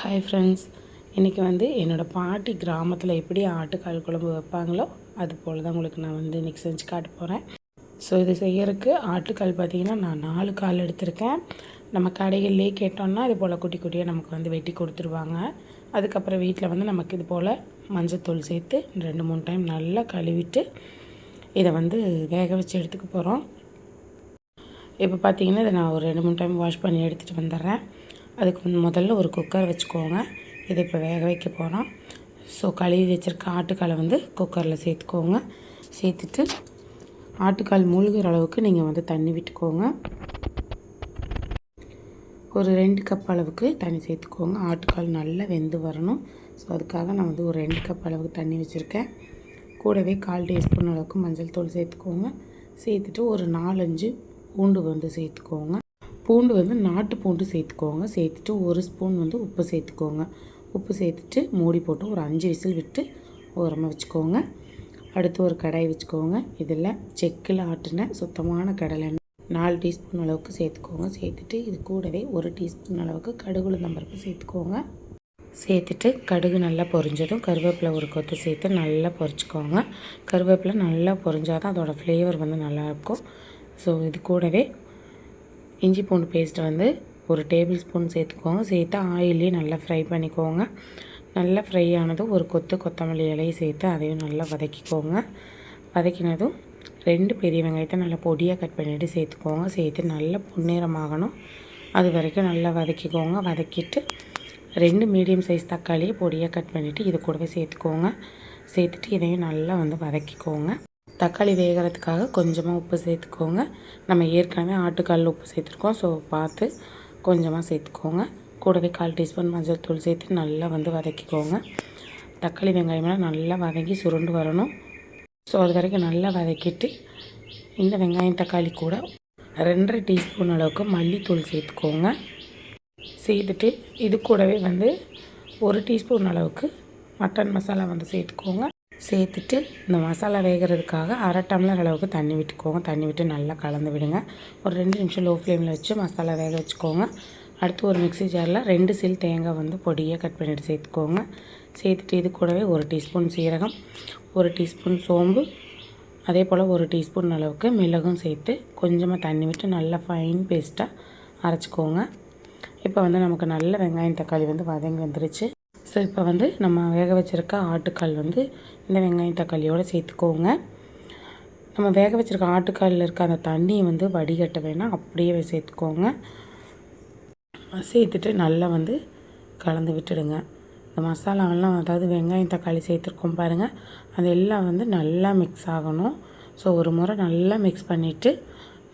Hi friends இன்றைக்கி வந்து என்னோடய பாட்டி கிராமத்தில் எப்படி ஆட்டுக்கால் குழம்பு வைப்பாங்களோ அது போல் தான் உங்களுக்கு நான் வந்து இன்றைக்கி செஞ்சு காட்ட போகிறேன் ஸோ இது செய்யறதுக்கு ஆட்டுக்கால் பார்த்திங்கன்னா நான் நாலு கால் எடுத்திருக்கேன். நம்ம கடைகள்லேயே கேட்டோம்னா இது போல் குட்டி குட்டியாக நமக்கு வந்து வெட்டி கொடுத்துருவாங்க. அதுக்கப்புறம் வீட்டில் வந்து நமக்கு இது போல் மஞ்சத்தூள் சேர்த்து ரெண்டு மூணு டைம் நல்லா கழுவிட்டு இதை வந்து வேக வச்சு எடுத்துக்க போகிறோம் இப்போ பார்த்தீங்கன்னா இதை நான் ஒரு ரெண்டு மூணு டைம் வாஷ் பண்ணி எடுத்துகிட்டு வந்துடுறேன். அதுக்கு வந்து முதல்ல ஒரு குக்கர் வச்சுக்கோங்க. இதை இப்போ வேக வைக்க போகிறோம் ஸோ கழுவி வச்சுருக்க ஆட்டுக்காலை வந்து குக்கரில் சேர்த்துக்கோங்க. சேர்த்துட்டு ஆட்டுக்கால் மூழ்கிற அளவுக்கு நீங்கள் வந்து தண்ணி விட்டுக்கோங்க. ஒரு ரெண்டு கப் அளவுக்கு தண்ணி சேர்த்துக்கோங்க. ஆட்டுக்கால் நல்லா வெந்து வரணும். ஸோ அதுக்காக நான் வந்து ஒரு ரெண்டு கப் அளவுக்கு தண்ணி வச்சுருக்கேன். கூடவே கால் டீஸ்பூன் அளவுக்கு மஞ்சள் தூள் சேர்த்துக்கோங்க. சேர்த்துட்டு ஒரு நாலஞ்சு பூண்டு வந்து சேர்த்துக்கோங்க. பூண்டு வந்து நாட்டு பூண்டு சேர்த்துக்கோங்க. சேர்த்துட்டு ஒரு ஸ்பூன் வந்து உப்பு சேர்த்துக்கோங்க. உப்பு சேர்த்துட்டு மூடி போட்டு ஒரு அஞ்சு விசில் விட்டு ஓரமாக வச்சுக்கோங்க. அடுத்து ஒரு கடாய் வச்சுக்கோங்க. இதில் செக்கில் ஆட்டின சுத்தமான கடலை எண்ணெய் நாலு டீஸ்பூன் அளவுக்கு சேர்த்துக்கோங்க. சேர்த்துட்டு இது கூடவே ஒரு டீஸ்பூன் அளவுக்கு கடுகு உளுந்தம்பருப்பு சேர்த்துக்கோங்க. சேர்த்துட்டு கடுகு நல்லா பொரிஞ்சதும் கருவேப்பிலை ஒரு கொத்து சேர்த்து நல்லா பொரிச்சிக்கோங்க. கருவேப்பிலை நல்லா பொரிஞ்சால் தான் அதோடய ஃப்ளேவர் வந்து நல்லாயிருக்கும் ஸோ இது கூடவே இஞ்சி பூண்டு பேஸ்ட்டை வந்து ஒரு டேபிள் ஸ்பூன் சேர்த்துக்கோங்க. சேர்த்து ஆயிலே நல்லா ஃப்ரை பண்ணிக்கோங்க. நல்லா ஃப்ரை ஆனதும் ஒரு கொத்து கொத்தமல்லி இலையை சேர்த்து அதையும் நல்லா வதக்கிக்கோங்க. வதக்கினதும் ரெண்டு பெரிய வெங்காயத்தை நல்லா பொடியாக கட் பண்ணிவிட்டு சேர்த்துக்கோங்க. சேர்த்து நல்லா பொன்னிறமாகணும். அது வரைக்கும் நல்லா வதக்கிக்கோங்க. வதக்கிட்டு ரெண்டு மீடியம் சைஸ் தக்காளியை பொடியாக கட் பண்ணிவிட்டு இது கூடவே சேர்த்துக்கோங்க. சேர்த்துட்டு இதையும் நல்லா வந்து வதக்கிக்கோங்க. தக்காளி வேகிறதுக்காக கொஞ்சமாக உப்பு சேர்த்துக்கோங்க. நம்ம ஏற்கனவே ஆட்டுக்காலில் உப்பு சேர்த்துருக்கோம். ஸோ பார்த்து கொஞ்சமாக சேர்த்துக்கோங்க. கூடவே கால் டீஸ்பூன் மஞ்சள் தூள் சேர்த்து நல்லா வந்து வதக்கிக்கோங்க. தக்காளி வெங்காயமெல்லாம் நல்லா வதக்கி சுருண்டு வரணும். ஸோ அது வரைக்கும் நல்லா வதக்கிட்டு இந்த வெங்காயம் தக்காளி கூட ரெண்டரை டீஸ்பூன் அளவுக்கு மல்லித்தூள் சேர்த்துக்கோங்க. சேர்த்துட்டு இது கூடவே வந்து ஒரு டீஸ்பூன் அளவுக்கு மட்டன் மசாலா வந்து சேர்த்துக்கோங்க. சேர்த்துட்டு இந்த மசாலா வேகிறதுக்காக அரை டம்ளர் அளவுக்கு தண்ணி விட்டுக்கோங்க. தண்ணி விட்டு நல்லா கலந்து விடுங்க. ஒரு ரெண்டு நிமிஷம் லோ ஃப்ளேமில் வச்சு மசாலா வேக வச்சுக்கோங்க. அடுத்து ஒரு மிக்சி ஜாரில் ரெண்டு சில் தேங்காய் வந்து பொடியாக கட் பண்ணிவிட்டு சேர்த்துக்கோங்க. சேர்த்துட்டு இது கூடவே ஒரு டீஸ்பூன் சீரகம் ஒரு டீஸ்பூன் சோம்பு அதே போல் ஒரு டீஸ்பூன் அளவுக்கு மிளகும் சேர்த்து கொஞ்சமாக தண்ணி விட்டு நல்லா ஃபைன் பேஸ்ட்டாக அரைச்சிக்கோங்க. இப்போ வந்து நமக்கு நல்ல வெங்காயம் தக்காளி வந்து வதங்கி வந்துருச்சு. ஸோ இப்போ வந்து நம்ம வேக வச்சுருக்க ஆட்டுக்கால் வந்து இந்த வெங்காயம் தக்காளியோடு சேர்த்துக்கோங்க. நம்ம வேக வச்சுருக்க ஆட்டுக்காலில் இருக்க அந்த தண்ணியை வந்து வடிகட்ட வேணாம். அப்படியே சேர்த்துக்கோங்க. சேர்த்துட்டு நல்லா வந்து கலந்து விட்டுடுங்க. இந்த மசாலாவெல்லாம் அதாவது வெங்காயம் தக்காளி சேர்த்துருக்கோம் பாருங்கள் அது எல்லாம் வந்து நல்லா மிக்ஸ் ஆகணும். ஸோ ஒரு முறை நல்லா மிக்ஸ் பண்ணிவிட்டு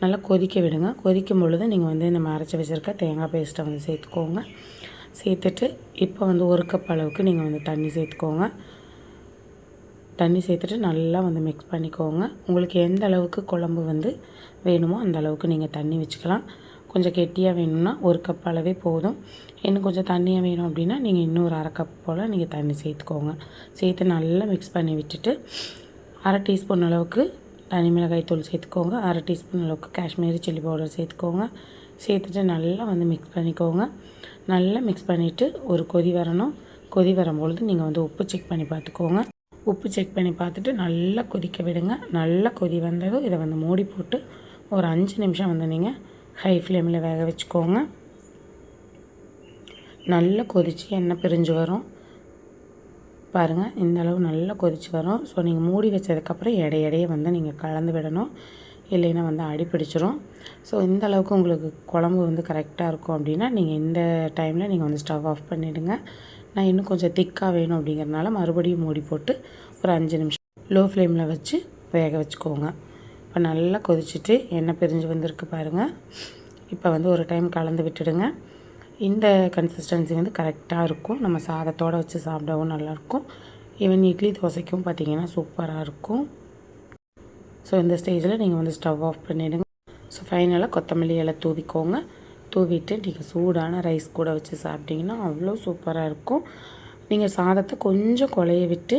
நல்லா கொதிக்க விடுங்க. கொதிக்கும் பொழுது நீங்கள் வந்து இந்த அரைச்சி வச்சுருக்க தேங்காய் பேஸ்ட்டை வந்து சேர்த்துக்கோங்க. சேர்த்துட்டு இப்போ வந்து ஒரு கப் அளவுக்கு நீங்கள் வந்து தண்ணி சேர்த்துக்கோங்க. தண்ணி சேர்த்துட்டு நல்லா வந்து மிக்ஸ் பண்ணிக்கோங்க. உங்களுக்கு எந்த அளவுக்கு குழம்பு வந்து வேணுமோ அந்த அளவுக்கு நீங்கள் தண்ணி வச்சுக்கலாம். கொஞ்சம் கெட்டியாக வேணும்னா ஒரு கப் அளவே போதும். இன்னும் கொஞ்சம் தண்ணியாக வேணும் அப்படின்னா நீங்கள் இன்னொரு அரை கப் போல் நீங்கள் தண்ணி சேர்த்துக்கோங்க. சேர்த்து நல்லா மிக்ஸ் பண்ணி விட்டுட்டு அரை டீஸ்பூன் அளவுக்கு தனி மிளகாய் தூள் சேர்த்துக்கோங்க. அரை டீஸ்பூன் அளவுக்கு காஷ்மீரி சில்லி பவுடர் சேர்த்துக்கோங்க. சேர்த்துட்டு நல்லா வந்து மிக்ஸ் பண்ணிக்கோங்க. நல்லா மிக்ஸ் பண்ணிவிட்டு ஒரு கொதி வரணும். கொதி வரும்பொழுது நீங்கள் வந்து உப்பு செக் பண்ணி பார்த்துக்கோங்க. உப்பு செக் பண்ணி பார்த்துட்டு நல்லா கொதிக்க விடுங்க. நல்லா கொதி வந்ததும் இதை வந்து மூடி போட்டு ஒரு அஞ்சு நிமிஷம் வந்து நீங்கள் ஹை ஃப்ளேமில் வேக வச்சுக்கோங்க. நல்லா கொதித்து எண்ணெய் பிரிஞ்சு வரும். பாருங்கள் இந்த அளவு நல்லா கொதித்து வரும். ஸோ நீங்கள் மூடி வச்சதுக்கப்புறம் இடையிடையே வந்து நீங்கள் கலந்து விடணும். இல்லைன்னா வந்து அடி பிடிச்சிரும். ஸோ இந்த அளவுக்கு உங்களுக்கு குழம்பு வந்து கரெக்டாக இருக்கும் அப்படின்னா நீங்கள் இந்த டைமில் நீங்கள் வந்து ஸ்டவ் ஆஃப் பண்ணிவிடுங்க நான் இன்னும் கொஞ்சம் திக்காக வேணும் அப்படிங்கிறனால மறுபடியும் மூடி போட்டு ஒரு அஞ்சு நிமிஷம் லோ ஃப்ளேமில் வச்சு வேக வச்சுக்கோங்க. இப்போ நல்லா கொதிச்சுட்டு எண்ணெய் பிரிஞ்சு வந்திருக்கு பாருங்கள் இப்போ வந்து ஒரு டைம் கலந்து விட்டுடுங்க. இந்த கன்சிஸ்டன்சி வந்து கரெக்டாக இருக்கும். நம்ம சாதத்தோடு வச்சு சாப்பிடவும் நல்லாயிருக்கும் ஈவன் இட்லி தோசைக்கும் பார்த்திங்கன்னா சூப்பராக இருக்கும். ஸோ இந்த ஸ்டேஜில் நீங்கள் வந்து ஸ்டவ் ஆஃப் பண்ணிவிடுங்க ஸோ ஃபைனலாக கொத்தமல்லி இலை தூவிக்கோங்க. தூவிட்டு நீங்கள் சூடான ரைஸ் கூட வச்சு சாப்பிட்டிங்கன்னா அவ்வளோ சூப்பராக இருக்கும். நீங்கள் சாதத்தை கொஞ்சம் குழைய விட்டு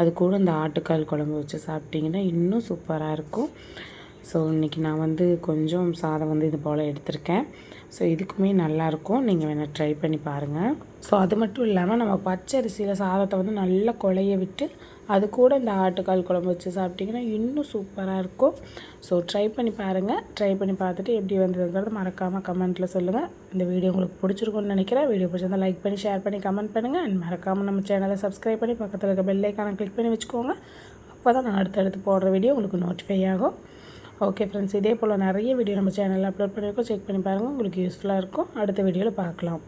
அது கூட இந்த ஆட்டுக்கால் குழம்பு வச்சு சாப்பிட்டிங்கன்னா இன்னும் சூப்பராக இருக்கும். ஸோ இன்றைக்கி நான் வந்து கொஞ்சம் சாதம் வந்து இது போல் எடுத்திருக்கேன். ஸோ இதுக்குமே நல்லாயிருக்கும். நீங்கள் வேணால் ட்ரை பண்ணி பாருங்கள் ஸோ அது மட்டும் இல்லாமல் நம்ம பச்சை அரிசியில் சாதத்தை வந்து நல்லா குழைய விட்டு அது கூட இந்த ஆட்டுக்கால் குழம்பு வச்சு சாப்பிட்டிங்கன்னா இன்னும் சூப்பராக இருக்கும். ஸோ ட்ரை பண்ணி பாருங்கள் ட்ரை பண்ணி பார்த்துட்டு எப்படி வந்ததுங்கிறது மறக்காமல் கமெண்ட்டில் சொல்லுங்கள் இந்த வீடியோ உங்களுக்கு பிடிச்சிருக்கும்னு நினைக்கிறேன். வீடியோ பிடிச்சிருந்தா லைக் பண்ணி ஷேர் பண்ணி கமெண்ட் பண்ணுங்கள் அண்ட் மறக்காமல் நம்ம சேனலை சப்ஸ்கிரைப் பண்ணி பக்கத்தில் இருக்க பெல்லைக்கான கிளிக் பண்ணி வச்சுக்கோங்க. அப்போ தான் நான் அடுத்தடுத்து போடுற வீடியோ உங்களுக்கு நோட்டிஃபை ஆகும். ஓகே ஃப்ரெண்ட்ஸ் இதே போல் நிறைய வீடியோ நம்ம சேனலில் அப்லோட் பண்ணியிருக்கோம். செக் பண்ணி பாருங்கள் உங்களுக்கு யூஸ்ஃபுல்லாக இருக்கும். அடுத்த வீடியோவில் பார்க்கலாம்.